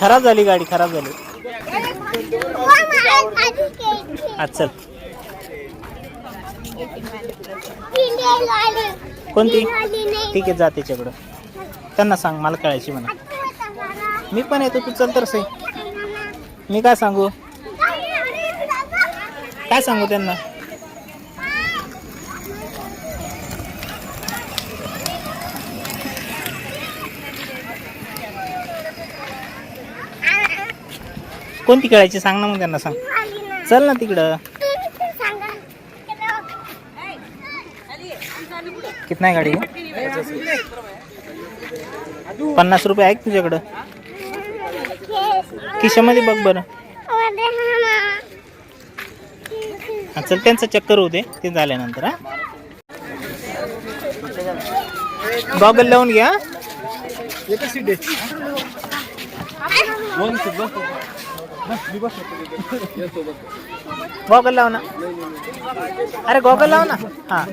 खराब झाली गाडी खराब झाली. अच्छा कोणती? ठीक आहे जा त्याच्याकडं. त्यांना सांग मला कळायची म्हणा. मी पण येतो तू चल तर सई. मी काय सांगू? काय सांगू त्यांना? कोणती कळायची सांग ना मग त्यांना सांग. चल ना तिकडं. कितना आहे गाडी पन्नास रुपये आहे तुझ्याकडं. खिशामध्ये बघ बरं. हा, चल त्यांचं चक्कर होते ते झाल्यानंतर हा. गॉगल लावून घ्या. गॉगल लाव ना. अरे गॉगल लाव ना. हा.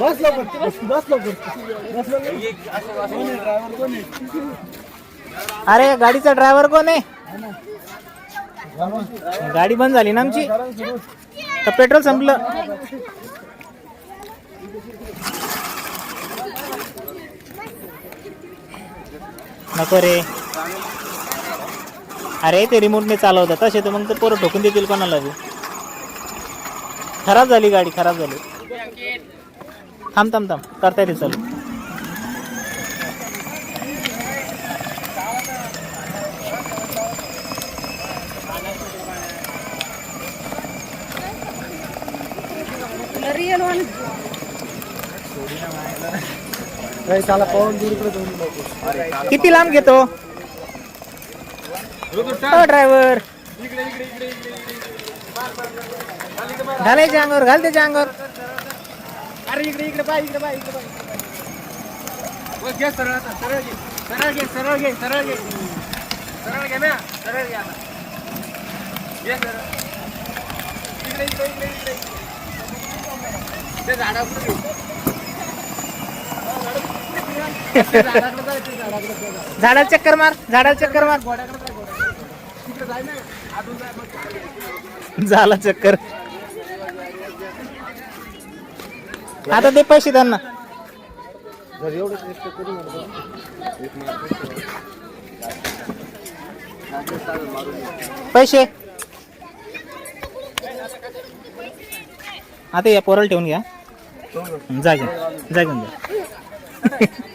बस लवकर बस बस लवकर. अरे गाडीचा ड्रायव्हर कोण आहे? गाडी बंद झाली ना आमची? तर पेट्रोल संपलं. नको रे. अरे ते रिमोटने चालवतात. तसे तर मग ते पोरं ठोकून देतील कोणाला बी. खराब झाली गाडी खराब झाली. थांब थांब थांब. करता येते चालू. नाही त्याला पाहून दूर इकडे जाऊन लवकर किती लांब घेतो? ड्रायव्हर घालायच्या अंगावर घाल त्याच्या अंगावर. अरे इकडे इकडे पाय इकडे पाय इकडे पाय. घे सरळ आता सरळ घे. सरळ घे सरळ घे सरळ घे. सरळ घे ना सरळ घे आता. घे सरळ. इकडे इकडे इकडे इकडे. ते झाडाकडे घे. ते झाडाकडे जाय, ते झाडाकडे जाय. झाडाला चक्कर मार झाडाला चक्कर मार. झाला चक्कर. आता दे पैसे त्यांना. पैसे. आता या पोराला ठेवून घ्या. जा घेऊन जा घेऊन जा.